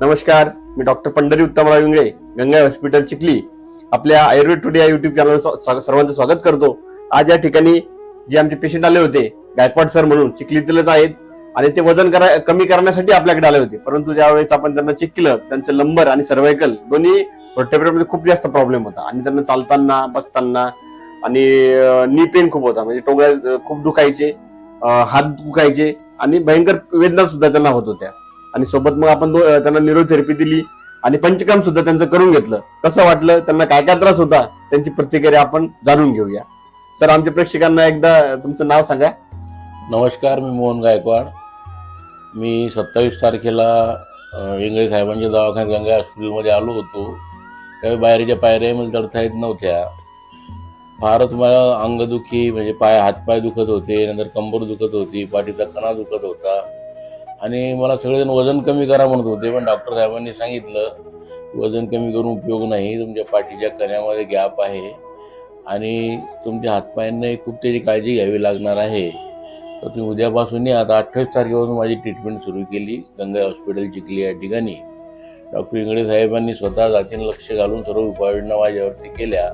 नमस्कार मी doctor Pandhari Uttamrao Ingale Ganga hospital Chikhli. आपल्या आयुर्वेद टुडे या युट्यूब चॅनलवर सर्वांचं स्वागत करतो. आज या ठिकाणी जे आमचे पेशंट आले होते गायकवाड सर म्हणून चिखलीतीलच आहेत. आणि ते वजन करा कमी करण्यासाठी आपल्याकडे आले होते. परंतु ज्यावेळेस आपण त्यांना चेक केलं त्यांचं लंबर आणि सर्वायकल दोन्ही मध्ये खूप जास्त प्रॉब्लेम होता. आणि त्यांना चालताना बसताना आणि नी पेन खूप होता. म्हणजे टोंगळ्या खूप दुखायचे हात दुखायचे आणि भयंकर वेदना सुद्धा त्यांना होत होत्या. आणि सोबत मग आपण दो- त्यांना न्यूरोथेरपी दिली आणि पंचकाम सुद्धा त्यांचं करून घेतलं. कसं वाटलं? त्यांना काय काय त्रास होता? त्यांची प्रतिक्रिया आपण जाणून घेऊया. सर आमच्या प्रेक्षकांना एकदा तुमचं नाव सांगा. नमस्कार मी मोहन गायकवाड. मी सत्तावीस तारखेला इंगळे साहेबांच्या दवाखान्यात गंगा हॉस्पिटलमध्ये आलो होतो. त्यावेळी बाहेरच्या पायऱ्या मला चढता येत नव्हत्या. फारच मला अंगदुखी म्हणजे पाय हातपाय दुखत होते नंतर कंबर दुखत होती पाठीचा कणा दुखत होता. आणि मला सगळेजण वजन कमी करा म्हणत होते पण डॉक्टर साहेबांनी सांगितलं वजन कमी करून उपयोग नाही तुमच्या पाठीच्या कण्यामध्ये गॅप आहे आणि तुमच्या हातपायांनाही खूप त्याची काळजी घ्यावी लागणार आहे. तर तुम्ही उद्यापासूनही आता अठ्ठावीस तारखेपासून माझी ट्रीटमेंट सुरू केली गंगा हॉस्पिटल चिखली या ठिकाणी. डॉक्टर इंगळे साहेबांनी स्वतः जातीनं लक्ष घालून सर्व उपाययोजना माझ्यावरती केल्या.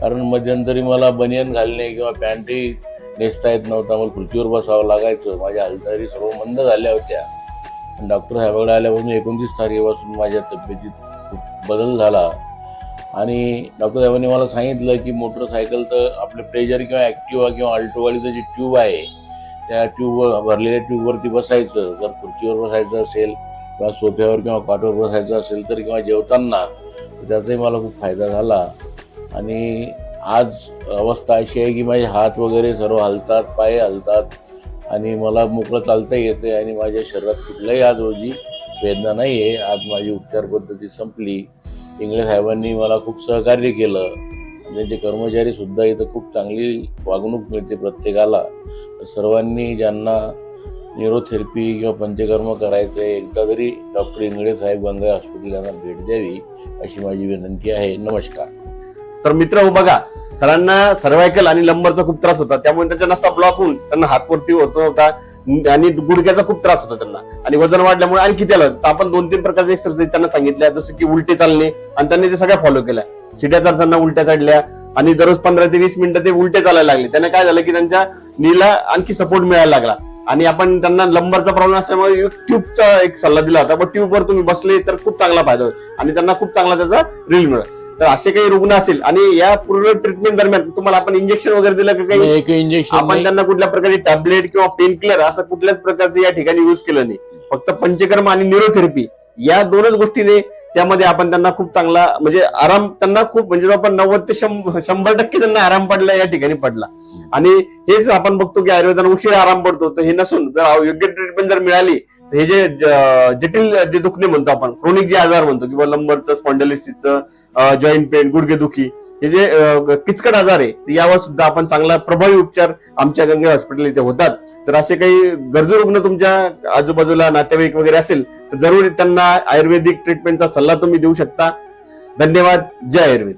कारण मध्यंतरी मला बनियन घालणे किंवा पॅन्टी नेसता येत नव्हता. मला खुर्चीवर बसावं लागायचं. माझ्या हालचाली सर्व मंद झाल्या होत्या. पण डॉक्टर साहेबाकडे आल्यापासून एकोणतीस तारखेपासून माझ्या तब्येतीत खूप बदल झाला. आणि डॉक्टर साहेबांनी मला सांगितलं की मोटरसायकलचं आपलं प्लेजर किंवा ॲक्टिवा किंवा अल्टोवालीचं जी ट्यूब आहे त्या ट्यूबवर भरलेल्या ट्यूबवरती बसायचं. जर खुर्चीवर बसायचं असेल किंवा सोफ्यावर किंवा काटवर बसायचं असेल तर किंवा जेवताना त्याचाही मला खूप फायदा झाला. आणि आज अवस्था अशी आहे की माझे हात वगैरे सर्व हलतात पाय हलतात आणि मला मोकळं चालता येते आणि माझ्या शरीरात कुठल्याही आज रोजी वेदना नाही आहे आज माझी उपचार पद्धती संपली. इंगळे साहेबांनी मला खूप सहकार्य केलं. म्हणजे त्यांचे कर्मचारी सुद्धा इथं खूप चांगली वागणूक मिळते प्रत्येकाला. तर सर्वांनी ज्यांना न्यूरोथेरपी किंवा पंचकर्म करायचं आहे एकदा तरी डॉक्टर इंगळे साहेब गंगा हॉस्पिटल यांना भेट द्यावी अशी माझी विनंती आहे. नमस्कार. तर मित्र हो बघा सरांना सर्वायकल आणि लंबरचा खूप त्रास होता. त्यामुळे त्यांचा नसा ब्लॉक होऊन त्यांना हातवरती होत होता आणि गुडघ्याचा खूप त्रास होता त्यांना. आणि वजन वाढल्यामुळे आणखी त्याला तर आपण दोन तीन प्रकारचे एक्सरसाइज त्यांना सांगितल्या जसं की उलटे चालणे आणि त्यांनी ते सगळ्या फॉलो केल्या. सिट्या चालताना उलट्या चढल्या आणि दररोज पंधरा ते वीस मिनिटं ते उलटे चालायला लागले. त्यांना काय झालं की त्यांच्या नीला आणखी सपोर्ट मिळायला लागला. आणि आपण त्यांना लंबरचा प्रॉब्लेम असल्यामुळे ट्यूबचा एक सल्ला दिला होता. पण ट्यूबवर तुम्ही बसले तर खूप चांगला फायदा होईल. आणि त्यांना खूप चांगला त्याचा रिल मिळेल. तर असे काही रुग्ण असेल आणि या पूर्ण ट्रीटमेंट दरम्यान तुम्हाला आपण इंजेक्शन वगैरे दिलं का काही? एक इंजेक्शन आपण त्यांना कुठल्या प्रकारची टॅबलेट किंवा पेन किलर असं कुठल्याच प्रकारचं या ठिकाणी युज केलं नाही. फक्त पंचकर्म आणि न्यूरोथेरपी या दोनच गोष्टीने त्यामध्ये आपण त्यांना खूप चांगला म्हणजे आराम त्यांना खूप म्हणजे आपण नव्वद ते शंभ- शंभर टक्के त्यांना आराम पडला या ठिकाणी पडला. आणि हेच आपण बघतो की आयुर्वेदाने उशीर आराम पडतो तर हे नसून जर योग्य ट्रीटमेंट जर मिळाली हे जे जटिल जे दुखणे म्हणतो आपण क्रोनिक जे आजार म्हणतो किंवा लंबरचं स्पॉन्डलिसिसचं जॉईंट पेन गुडघेदुखी हे जे किचकट आजार आहे यावर सुद्धा आपण चांगला प्रभावी उपचार आमच्या गंगे हॉस्पिटल इथे होतात. तर असे काही गरजू रुग्ण तुमच्या आजूबाजूला नातेवाईक वगैरे असेल तर जरूर त्यांना आयुर्वेदिक ट्रीटमेंटचा सल्ला तुम्ही देऊ शकता. धन्यवाद. जय आयुर्वेद.